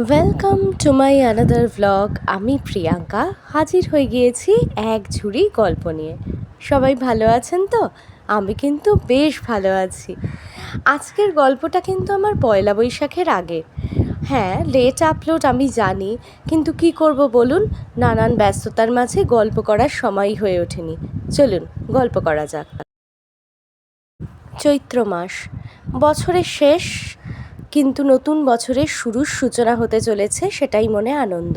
Welcome to my another vlog আমি প্রিয়াঙ্কা হাজির হয়ে গিয়েছি এক ঝুড়ি গল্প নিয়ে। সবাই ভালো আছেন তো? আমি কিন্তু বেশ ভালো আছি। আজকের গল্পটা কিন্তু আমার পয়লা বৈশাখের আগে। হ্যাঁ লেট আপলোড আমি জানি, কিন্তু কি করব বলুন? নানান ব্যস্ততার মাঝে গল্প করার সময় হয়ে ওঠেনি। চলুন, গল্প করা যাক। চৈত্র মাস। বছরের শেষ কিন্তু নতুন বছরের শুরুর সূচনা হতে চলেছে সেটাই মনে আনন্দ।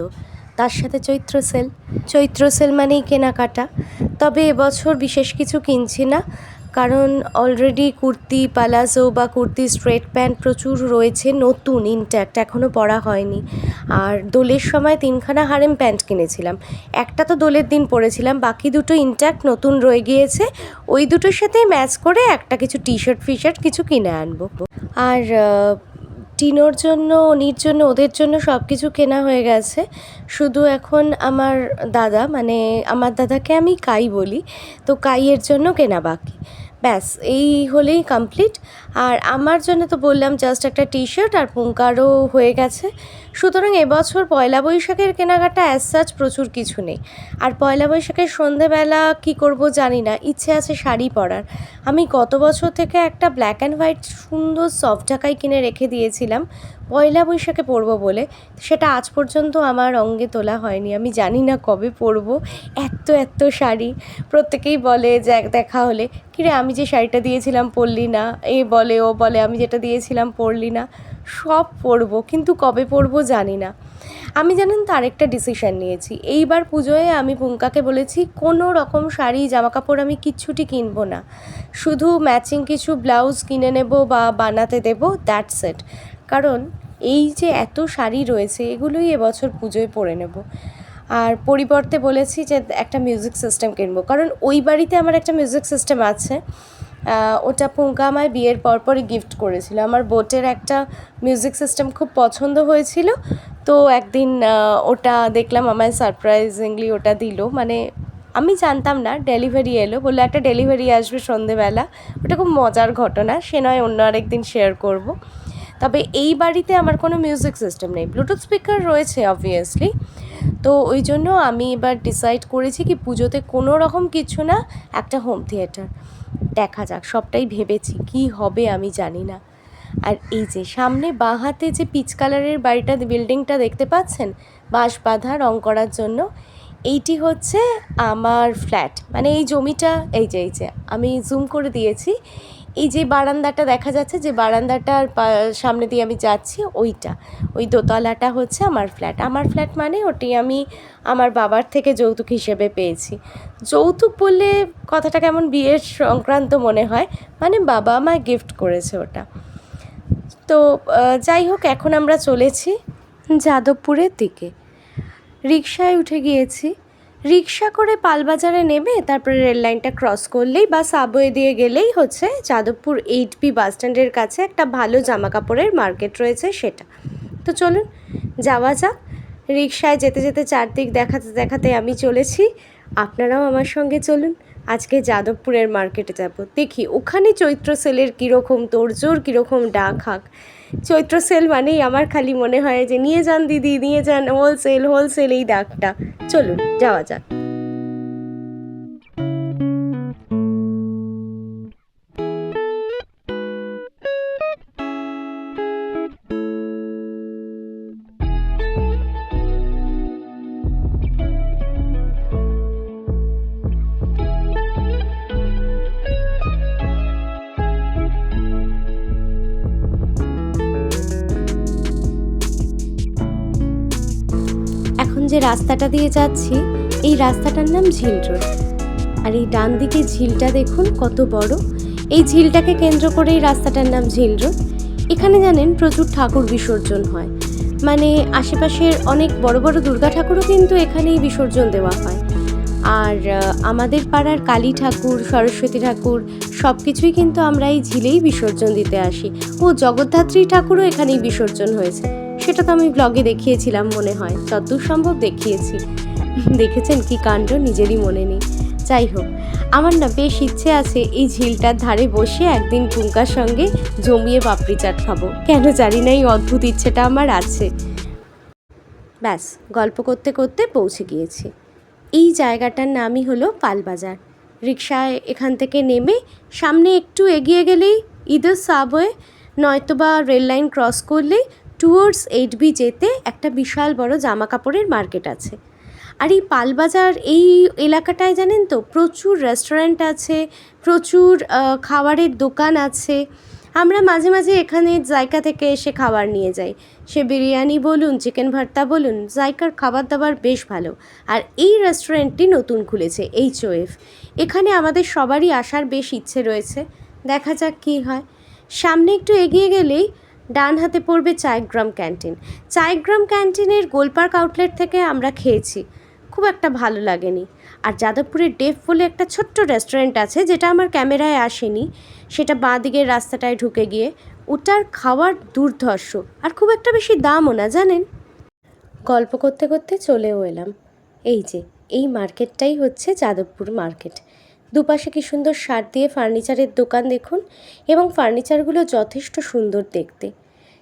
তার সাথে চৈত্র সেল। চৈত্র সেল মানেই কেনাকাটা। তবে এবছর বিশেষ কিছু কিনছি না, কারণ অলরেডি কুর্তি পালাজো বা কুর্তি স্ট্রেট প্যান্ট প্রচুর রয়েছে, নতুন ইনট্যাক্ট এখনও পরা হয়নি। আর দোলের সময় তিনখানা হারেম প্যান্ট কিনেছিলাম। একটা তো দোলের দিন পরেছিলাম, বাকি দুটো ইনট্যাক্ট নতুন রয়ে গিয়েছে। ওই দুটোর সাথেই ম্যাচ করে একটা কিছু টি শার্ট ফি শার্ট কিছু কিনে আনব। আর টিনোর জন্য, অনির জন্য, ওদের জন্য সব কিছু কেনা হয়ে গেছে। শুধু এখন আমার দাদা মানে আমার দাদাকে আমি কাই বলি, তো কাইয়ের জন্য কেনা বাকি। ব্যাস, এই হলেই কমপ্লিট আর আমার জন্য তো বললাম জাস্ট একটা টি শার্ট আর পুঙ্কারও হয়ে গেছে। সুতরাং এবছর পয়লা বৈশাখের কেনাকাটা অ্যাজ সাচ প্রচুর কিছু নেই। আর পয়লা বৈশাখের সন্ধেবেলা কি করব জানি না, ইচ্ছে আছে শাড়ি পরার। আমি গত বছর থেকে একটা ব্ল্যাক অ্যান্ড হোয়াইট সুন্দর সফট ঢাকাই কিনে রেখে দিয়েছিলাম। পয়লা বৈশাখে পরবো বলে। সেটা আজ পর্যন্ত আমার অঙ্গে তোলা হয়নি। আমি জানি না কবে পরবো এত এত শাড়ি। প্রত্যেকেই বলে যে, দেখা হলে, কিরে, আমি যে শাড়িটা দিয়েছিলাম পরলি না। এ বলে, ও বলে, আমি যেটা দিয়েছিলাম পরলি না। সব পরবো, কিন্তু কবে পরবো জানি না। আমি জানেন তো আরেকটা ডিসিশন নিয়েছি। এইবার পুজোয় আমি পুঙ্কাকে বলেছি, কোনো রকম শাড়ি জামা কাপড় আমি কিচ্ছুটি কিনবো না। শুধু ম্যাচিং কিছু ব্লাউজ কিনে নেব বা বানাতে দেবো দ্যাটস ইট কারণ এই যে এত শাড়ি রয়েছে, এগুলোই এবছর পুজোয় পরে নেব। আর পরিবর্তে বলেছি যে একটা মিউজিক সিস্টেম কিনবো। কারণ ওই বাড়িতে আমার একটা মিউজিক সিস্টেম আছে ওটা পুঙ্কা আমায় বিয়ের পরপরই গিফট করেছিল। আমার বোটের একটা মিউজিক সিস্টেম খুব পছন্দ হয়েছিল, তো একদিন ওটা দেখলাম, আমায় সারপ্রাইজিংলি ওটা দিল। মানে আমি জানতাম না ডেলিভারি এলো। বলল, একটা ডেলিভারি আসবে সন্ধেবেলা। ওটা খুব মজার ঘটনা, সে নয়, অন্য আরেকদিন শেয়ার করব। তবে এই বাড়িতে আমার কোনো মিউজিক সিস্টেম নেই। ব্লুটুথ স্পিকার রয়েছে অবভিয়াসলি তো ওই জন্য আমি এবার ডিসাইড করেছি কি পুজোতে কোনো রকম কিছু না, একটা হোম থিয়েটার দেখা যাক, সবটাই ভেবেছি, কি হবে আমি জানি না। আর এই যে সামনে বাঁ হাতে যে পিচ কালারের বাড়িটা বিল্ডিংটা দেখতে পাচ্ছেন? বাঁশ বাঁধা রং করার জন্য। এইটি হচ্ছে আমার ফ্ল্যাট মানে এই জমিটা, এই যে এই যে, আমি জুম করে দিয়েছি। এই যে বারান্দাটা দেখা যাচ্ছে, যে বারান্দাটার সামনে দিয়ে আমি যাচ্ছি, ওইটা। ওই দোতলাটা হচ্ছে আমার ফ্ল্যাট। আমার ফ্ল্যাট মানে ওটি আমি আমার বাবার থেকে যৌতুক হিসেবে পেয়েছি। যৌতুক বললে কথাটা কেমন বিয়ের সংক্রান্ত মনে হয়? মানে বাবা আমায় গিফট করেছে ওটা। তো যাই হোক, এখন আমরা চলেছি যাদবপুরের দিকে। রিক্সায় উঠে গিয়েছি। রিক্সা করে পালবাজারে নেমে তারপরে রেল লাইনটা ক্রস করলেই বা সাবওয়ে দিয়ে গেলেই হচ্ছে যাদবপুর এইট বি বাস স্ট্যান্ডের কাছে একটা ভালো জামা কাপড়ের মার্কেট রয়েছে সেটা। তো চলুন, যাওয়া যাক। রিক্সায় যেতে যেতে চারদিক দেখাতে দেখাতে আমি চলেছি। আপনারাও আমার সঙ্গে চলুন, আজকে যাদবপুরের মার্কেটে যাব। দেখি, ওখানে চৈত্র সেলের কীরকম তোড়জোড়, কীরকম ডাক হাক চৈত্র সেল মানেই আমার খালি মনে হয় যে, নিয়ে যান দিদি, নিয়ে যান হোলসেল হোলসেল এই দাগটা। চলুন, যাওয়া যাক। রাস্তাটা দিয়ে যাচ্ছি, এই রাস্তাটার নাম ঝিল রোড। আর এই ডান দিকে ঝিলটা দেখুন কত বড়। এই ঝিলটাকে কেন্দ্র করে এই রাস্তাটার নাম ঝিল রোড। এখানে জানেন প্রচুর ঠাকুর বিসর্জন হয়। মানে আশেপাশের অনেক বড় বড় দুর্গা ঠাকুরও কিন্তু এখানেই বিসর্জন দেওয়া হয়। আর আমাদের পাড়ার কালী ঠাকুর, সরস্বতী ঠাকুর সব কিছুই কিন্তু আমরা এই ঝিলেই বিসর্জন দিতে আসি। ও জগদ্ধাত্রী ঠাকুরও এখানেই বিসর্জন হয়েছে। সেটা তো আমি ব্লগে দেখিয়েছিলাম, মনে হয়। যতদূর সম্ভব দেখিয়েছি। দেখেছেন কি কাণ্ড? নিজেরই মনে নেই। যাই হোক, আমার না বেশ ইচ্ছে আছে এই ঝিলটার ধারে বসে একদিন পুঙ্কার সঙ্গে জমিয়ে পাপড়ি চাট খাব। কেন জানি না এই অদ্ভুত ইচ্ছেটা আমার আছে। ব্যাস, গল্প করতে করতে পৌঁছে গিয়েছি। এই জায়গাটার নামই হলো পালবাজার। রিক্সায় এখান থেকে নেমে সামনে একটু এগিয়ে গেলেই ইদার সাবওয়ে, নয়তোবা রেল লাইন ক্রস করলেই টুয়ার্ডস এইট বি যেতে একটা বিশাল বড় জামা কাপড়ের মার্কেট আছে। আর এই পালবাজার, এই এলাকাটায় জানেন তো প্রচুর রেস্টুরেন্ট আছে, প্রচুর খাবারের দোকান আছে। আমরা মাঝে মাঝে এখানে জায়গা থেকে এসে খাবার নিয়ে যাই। সে বিরিয়ানি বলুন চিকেন ভর্তা বলুন জায়গার খাবার দাবার বেশ ভালো। আর এই রেস্টুরেন্টটি নতুন খুলেছে এইচ ওএফ এখানে আমাদের সবারই আসার বেশ ইচ্ছে রয়েছে। দেখা যাক কী হয়। সামনে একটু এগিয়ে গেলেই ডান হাতে পড়বে চায়গ্রাম ক্যান্টিন। চায়গ্রাম ক্যান্টিনের গোলপার্ক আউটলেট থেকে আমরা খেয়েছি। খুব একটা ভালো লাগেনি। আর যাদবপুরের ডেফ বলে একটা ছোট্ট রেস্টুরেন্ট আছে, যেটা আমার ক্যামেরায় আসেনি, সেটা বাঁ দিকের রাস্তাটায় ঢুকে গিয়ে ওটার খাওয়ার দুর্ধর্ষ। আর খুব একটা বেশি দামও না, জানেন? গল্প করতে করতে চলেও এলাম। এই যে, এই মার্কেটটাই হচ্ছে যাদবপুর মার্কেট। দুপাশে কি সুন্দর সার দিয়ে ফার্নিচারের দোকান দেখুন এবং ফার্নিচারগুলো যথেষ্ট সুন্দর দেখতে।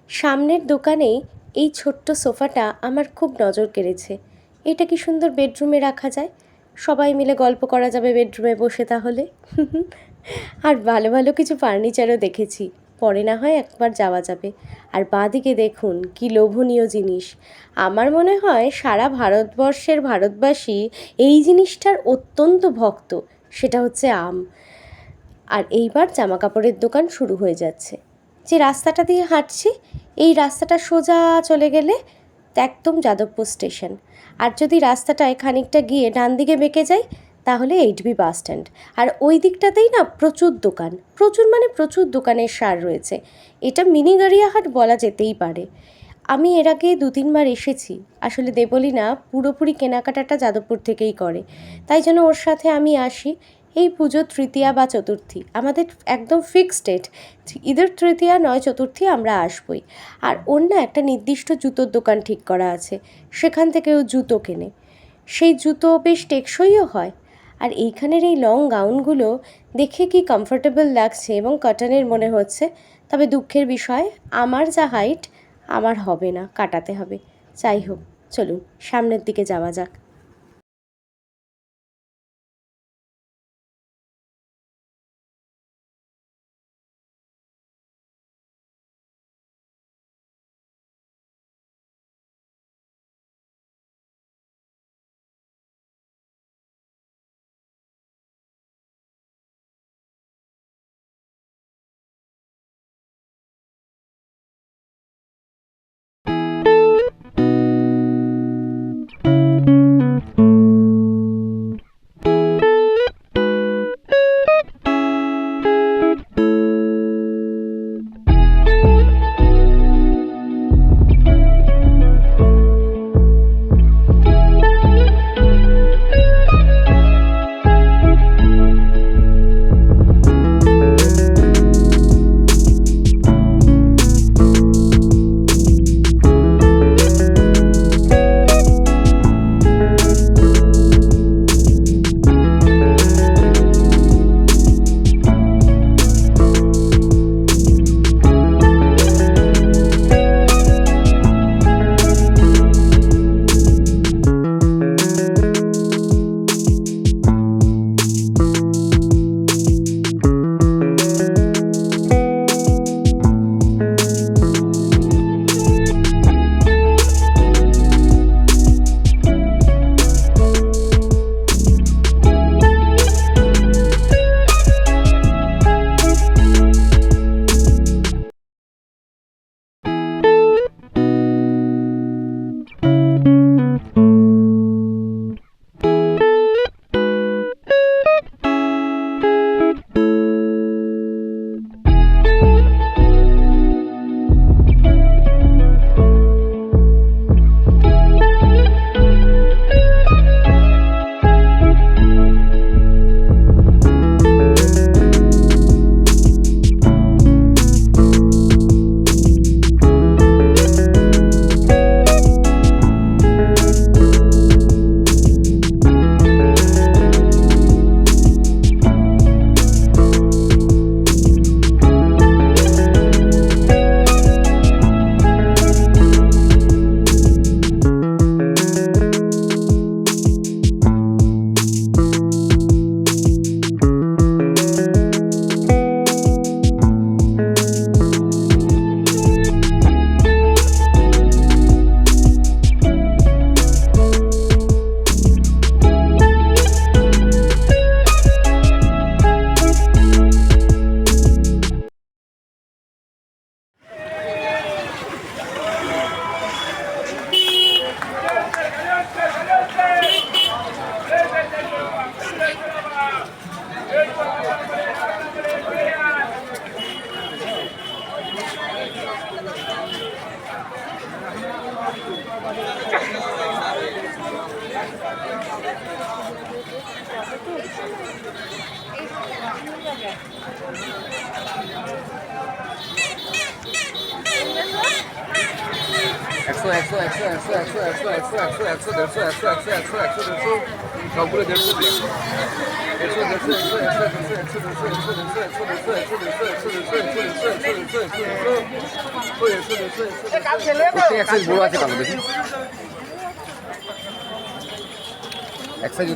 সামনের দোকানেই এই ছোট্ট সোফাটা আমার খুব নজর কেড়েছে। এটা কি সুন্দর বেডরুমে রাখা যায়? সবাই মিলে গল্প করা যাবে বেডরুমে বসে তাহলে। আর ভালো ভালো কিছু ফার্নিচারও দেখেছি। পরে না হয় একবার যাওয়া যাবে। আর বাঁদিকে দেখুন, কি লোভনীয় জিনিস। আমার মনে হয় সারা ভারতবর্ষের ভারতবাসী এই জিনিসটার অত্যন্ত ভক্ত। সেটা হচ্ছে আম। আর এইবার জামা কাপড়ের দোকান শুরু হয়ে যাচ্ছে। যে রাস্তাটা দিয়ে হাঁটছি, এই রাস্তাটা সোজা চলে গেলে একদম যাদবপুর স্টেশন। আর যদি রাস্তাটায় খানিকটা গিয়ে ডান দিকে বেঁকে যাই, তাহলে এইচবি বাস স্ট্যান্ড। আর ওই দিকটাতেই না প্রচুর দোকান। প্রচুর মানে প্রচুর দোকানের সার রয়েছে। এটা মিনি গড়িয়াহাট বলা যেতেই পারে। আমি এর আগে দু তিনবার এসেছি। আসলে দেবলি না পুরোপুরি কেনাকাটাটা যাদবপুর থেকেই করে। তাই জন্য ওর সাথে আমি আসি। এই পুজো তৃতীয়া বা চতুর্থী। আমাদের একদম ফিক্সড ডেট ঈদের তৃতীয়া নয় চতুর্থী আমরা আসবই। আর না একটা নির্দিষ্ট জুতোর দোকান ঠিক করা আছে। সেখান থেকে ও জুতো কেনে। সেই জুতো বেশ টেকসইও হয়। আর এইখানের এই লং গাউনগুলো দেখে কি কমফোর্টেবল লাগছে এবং কটনের মনে হচ্ছে। তবে দুঃখের বিষয়, আমার যা হাইট আমার হবে না কাটাতে হবে। যাই হোক চলুন সামনের দিকে যাওয়া যাক। একশো একশো একশো একশো একশো একশো একশো একশো একশো দেড়শো একশো একশো একশো একশো দেড়শো সবগুলো দেড়শো দেড়শো দেড়শো দেড়শো একশো একশো একশো দেড়শো একশো দেড়শো একশো দেড়শো একশো দেড়শো একশো দেড়শো একশো দেড়শো একশো দেড়শো একশো দেড়শো একশো দেড়শো এক সাইজ আছে এক সাইজ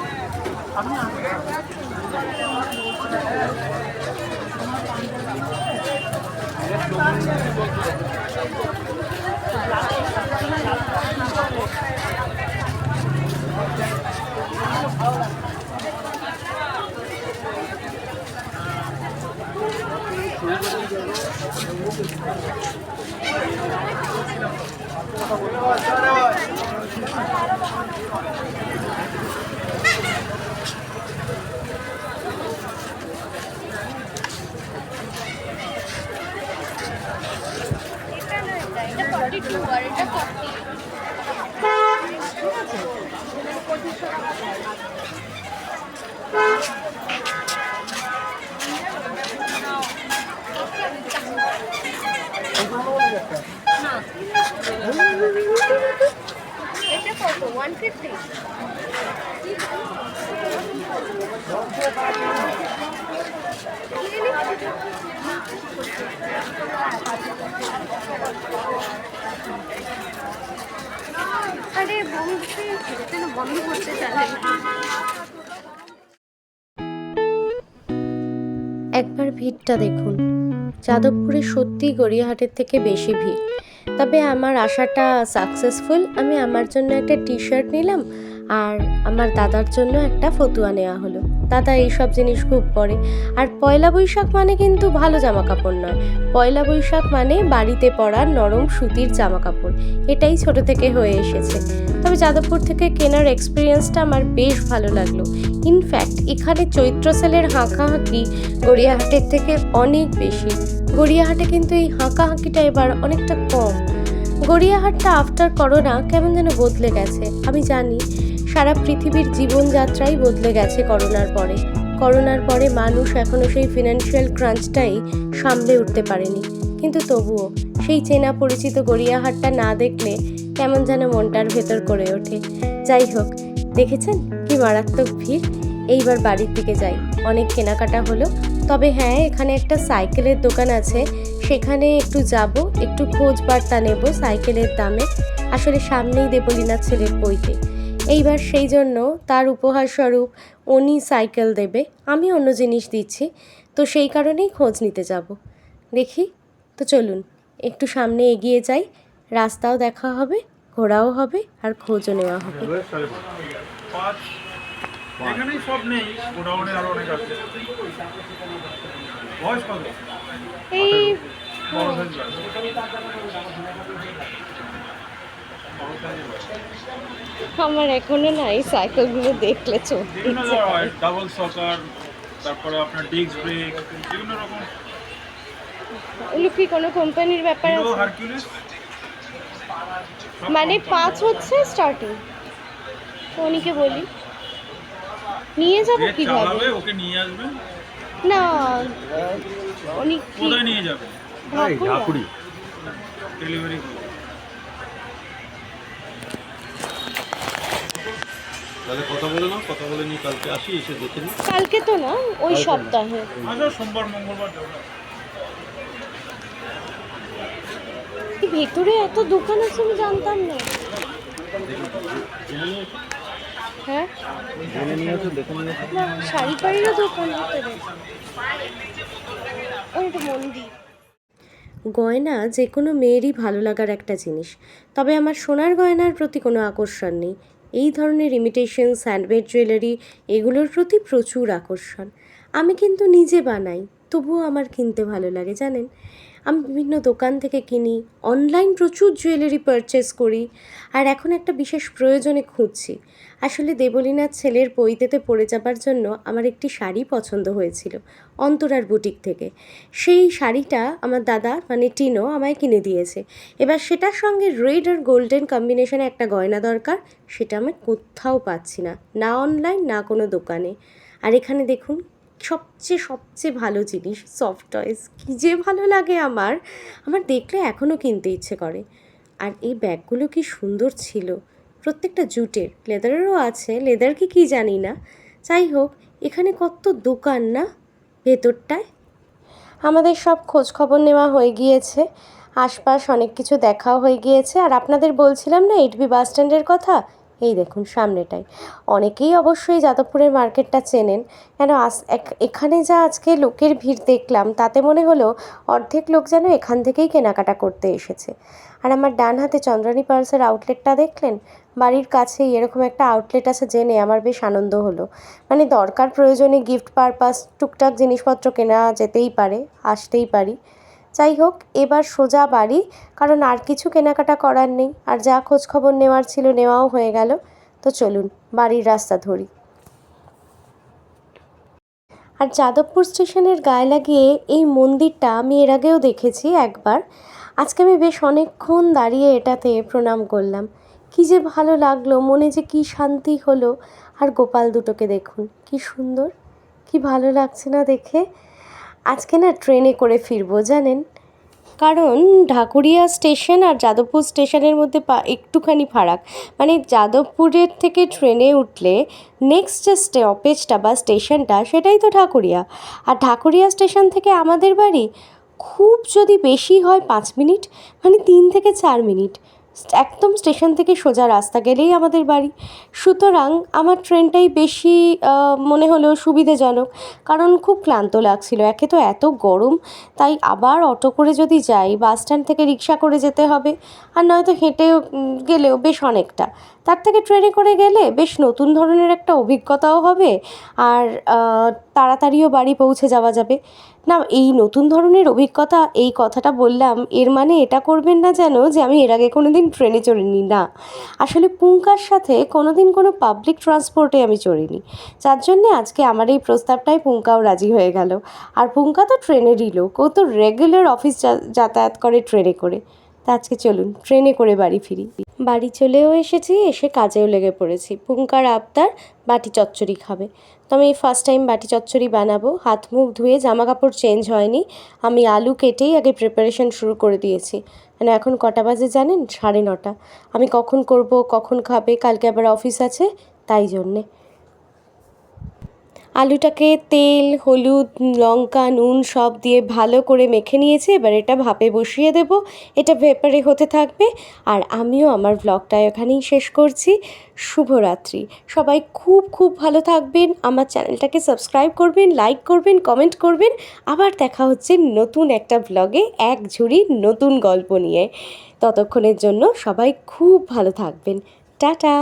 Thank you. একবার ভিড়টা দেখুন। যাদবপুরে সত্যি গড়িয়াহাটের থেকে বেশি ভিড়। তবে আমার আশাটা সাকসেসফুল আমি আমার জন্য একটা টি শার্ট নিলাম আর আমার দাদার জন্য একটা ফতুয়া নেওয়া হলো। দাদা এইসব জিনিস খুব পরে। আর পয়লা বৈশাখ মানে কিন্তু ভালো জামা কাপড় নয়। পয়লা বৈশাখ মানে বাড়িতে পরার নরম সুতির জামা কাপড় এটাই ছোট থেকে হয়ে এসেছে। তবে যাদবপুর থেকে কেনার এক্সপিরিয়েন্সটা আমার বেশ ভালো লাগল। ইনফ্যাক্ট এখানে চৈত্র সেলের হাঁকাহাঁকি গড়িয়াহাটের থেকে অনেক বেশি। গড়িয়াহাটে কিন্তু এই হাঁকাহাঁকিটা এবার অনেকটা কম। গড়িয়াহাটটা আফটার করোনা কেমন যেন বদলে গেছে। আমি জানি সারা পৃথিবীর জীবনযাত্রাই বদলে গেছে করোনার পরে। করোনার পরে মানুষ এখনও সেই ফিনান্সিয়াল ক্রাঞ্চটাই সামলে উঠতে পারেনি। কিন্তু তবুও সেই চেনা পরিচিত গড়িয়াহাটটা না দেখলে কেমন যেন মনটার ভেতর করে ওঠে। যাই হোক, দেখেছেন কি মারাত্মক ভিড়? এইবার বাড়ির দিকে যাই। অনেক কেনাকাটা হলো। তবে হ্যাঁ এখানে একটা সাইকেলের দোকান আছে। সেখানে একটু যাব, একটু খোঁজ বার্তা নেব সাইকেলের দামে। আসলে সামনেই দেবলীনা ছেলের বইতে। এইবার সেই জন্য তার উপহার স্বরূপ উনি সাইকেল দেবে আমি অন্য জিনিস দিচ্ছি তো সেই কারণেই খোঁজ নিতে যাব। দেখি তো চলুন একটু সামনে এগিয়ে যাই রাস্তাও দেখা হবে ঘোরাও হবে আর খোঁজও নেওয়া হবে। এখানেই সব নেই গোডাউনে আরও অনেক আছে। বয়স কত? এই। আমার এখনও না এই সাইকেলগুলো দেখলে চলতে বিভিন্ন ইচ্ছে ধরনের করে। ডাবল সকার তারপরে আপনার ডিস্ক ব্রেক বিভিন্ন রকম। ওগুলো কি কোনো কোম্পানির ব্যাপার আছে? মানে পাঁচ হচ্ছে স্টার্টিং উনিকে বলি। নিয়ে যাব কীভাবে? ওকে নিয়ে আসবেন না উনি কি? কোথায় নিয়ে যাবেন ঢাকুরিয়া? ডেলিভারি তাহলে কথা বলে নাও কথা বলে নিয়ে কালকে আসি এসে দেখে নিই। কালকে তো না ওই সপ্তাহে। আসো সোমবার মঙ্গলবার যাব ভেতরে এত দোকান আছে আমি জানতাম না। হ্যাঁ? না শাড়ি ফাড়িরও দোকান ভেতরে। মন্দির। গয়না যে কোনো মেয়েরই ভালো লাগার একটা জিনিস। তবে আমার সোনার গয়নার প্রতি কোনো আকর্ষণ নেই। এই ধরনের ইমিটেশন স্যান্ডমেড জুয়েলারি এগুলোর প্রতি প্রচুর আকর্ষণ। আমি কিন্তু নিজে বানাই, তবুও আমার কিনতে ভালো লাগে, জানেন? আমি বিভিন্ন দোকান থেকে কিনি অনলাইন প্রচুর জুয়েলারি পারচেস করি, আর এখন একটা বিশেষ প্রয়োজনে খুঁজছি। আসলে দেবলীনাথ ছেলের পৈতেতে পড়ে যাবার জন্য আমার একটি শাড়ি পছন্দ হয়েছিল, অন্তরার বুটিক থেকে। সেই শাড়িটা আমার দাদা মানে টিনো, আমায় কিনে দিয়েছে। এবার সেটার সঙ্গে রেড আর গোল্ডেন কম্বিনেশনে একটা গয়না দরকার, সেটা আমি কোথাও পাচ্ছি না না অনলাইন না কোনো দোকানে। আর এখানে দেখুন সবচেয়ে সবচেয়ে ভালো জিনিস সফট টয়েস কী যে ভালো লাগে আমার আমার দেখলে এখনও কিনতে ইচ্ছে করে। আর এই ব্যাগগুলো কি সুন্দর ছিল। প্রত্যেকটা জুটের, লেদারেরও আছে, লেদার কি, কী জানি না। যাই হোক, এখানে কত দোকান না? ভেতরটায়? আমাদের সব খোঁজ খবর নেওয়া হয়ে গিয়েছে। আশপাশ অনেক কিছু দেখাও হয়ে গিয়েছে। আর আপনাদের বলছিলাম না এইটবি বাস স্ট্যান্ডের কথা? এই দেখুন, সামনেটাই। অনেকেই অবশ্যই যাদবপুরের মার্কেটটা চেনেন। কেন আস এখানে যা আজকে লোকের ভিড় দেখলাম, তাতে মনে হলো অর্ধেক লোক যেন এখান থেকেই কেনাকাটা করতে এসেছে। আর আমার ডান হাতে চন্দ্রানী পার্লসের আউটলেটটা দেখলেন? বাড়ির কাছেই এরকম একটা আউটলেট আছে জেনে আমার বেশ আনন্দ হলো। মানে দরকার প্রয়োজনে গিফট পারপাস টুকটাক জিনিসপত্র কেনা যেতেই পারে, আসতেই পারি। যাই হোক, এবার সোজা বাড়ি, কারণ আর কিছু কেনাকাটা করার নেই। আর যা খোঁজ খবর নেওয়ার ছিল নেওয়াও হয়ে গেল। তো চলুন, বাড়ির রাস্তা ধরি। আর যাদবপুর স্টেশনের গায়ে লাগিয়ে এই মন্দিরটা আমি এর আগেও দেখেছি একবার। আজকে আমি বেশ অনেকক্ষণ দাঁড়িয়ে এটাতে প্রণাম করলাম। কী যে ভালো লাগল, মনে যে কী শান্তি হলো। আর গোপাল দুটোকে দেখুন, কি সুন্দর, কি ভালো লাগছে না দেখে। আজকে না ট্রেনে করে ফিরবো, জানেন? কারণ ঢাকুরিয়া স্টেশন আর যাদবপুর স্টেশনের মধ্যে পা- একটুখানি ফারাক। মানে যাদবপুরের থেকে ট্রেনে উঠলে নেক্সট যে স্টপেজটা বা স্টেশনটা সেটাই তো ঢাকুরিয়া। আর ঢাকুরিয়া স্টেশন থেকে আমাদের বাড়ি খুব যদি বেশি হয় পাঁচ মিনিট মানে তিন থেকে চার মিনিট। একদম স্টেশন থেকে সোজা রাস্তা গেলেই আমাদের বাড়ি। সুতরাং আমার ট্রেনটাই বেশি মনে হলো সুবিধাজনক, কারণ খুব ক্লান্ত লাগছিল। একে তো এত গরম, তাই আবার অটো করে যদি যাই, বাস স্ট্যান্ড থেকে রিক্সা করে যেতে হবে, আর নয়তো হেঁটে গেলেও বেশ অনেকটা। তার থেকে ট্রেনে করে গেলে বেশ নতুন ধরনের একটা অভিজ্ঞতাও হবে আর তাড়াতাড়িও বাড়ি পৌঁছে যাওয়া যাবে। না, এই নতুন ধরনের অভিজ্ঞতা, এই কথাটা বললাম, এর মানে এটা করবেন না যেন যে আমি এর আগে কোনো দিন ট্রেনে চড়িনি, না। আসলে পুঙ্কার সাথে কোনো দিন কোনো পাবলিক ট্রান্সপোর্টে আমি চড়িনি। যার জন্যে আজকে আমার এই প্রস্তাবটাই পুঙ্কাও রাজি হয়ে গেল। আর পুঙ্কা তো ট্রেনেরই লোক, ও তো রেগুলার অফিস যাতায়াত করে ট্রেনে করে। তা আজকে চলুন ট্রেনে করে বাড়ি ফিরি। বাড়ি চলেও এসেছি, এসে কাজেও লেগে পড়েছি। পুঙ্কার আবদার, বাটি চচ্চড়ি খাবে। তো আমি ফার্স্ট টাইম বাটি চচ্চড়ি বানাবো। হাত মুখ ধুয়ে জামা কাপড় চেঞ্জ হয়নি। আমি আলু কেটেই আগে প্রিপারেশন শুরু করে দিয়েছি। মানে এখন কটা বাজে জানেন? সাড়ে নটা। আমি কখন করব, কখন খাবে, কালকে আবার অফিস আছে, তাই জন্যে। আলুটাকে তেল, হলুদ, লঙ্কা, নুন সব দিয়ে ভালো করে মেখে নিয়েছি। এবার এটা ভাপে বসিয়ে দেব। এটা ভেপারে হতে থাকবে। আর আমিও আমার ব্লগটা এখানেই শেষ করছি। শুভরাত্রি। সবাই খুব খুব ভালো থাকবেন। আমার চ্যানেলটাকে সাবস্ক্রাইব করবেন লাইক করবেন কমেন্ট করবেন। আবার দেখা হচ্ছে নতুন একটা ব্লগে এক ঝুড়ি নতুন গল্প নিয়ে। ততক্ষণের জন্য সবাই খুব ভালো থাকবেন। টাটা!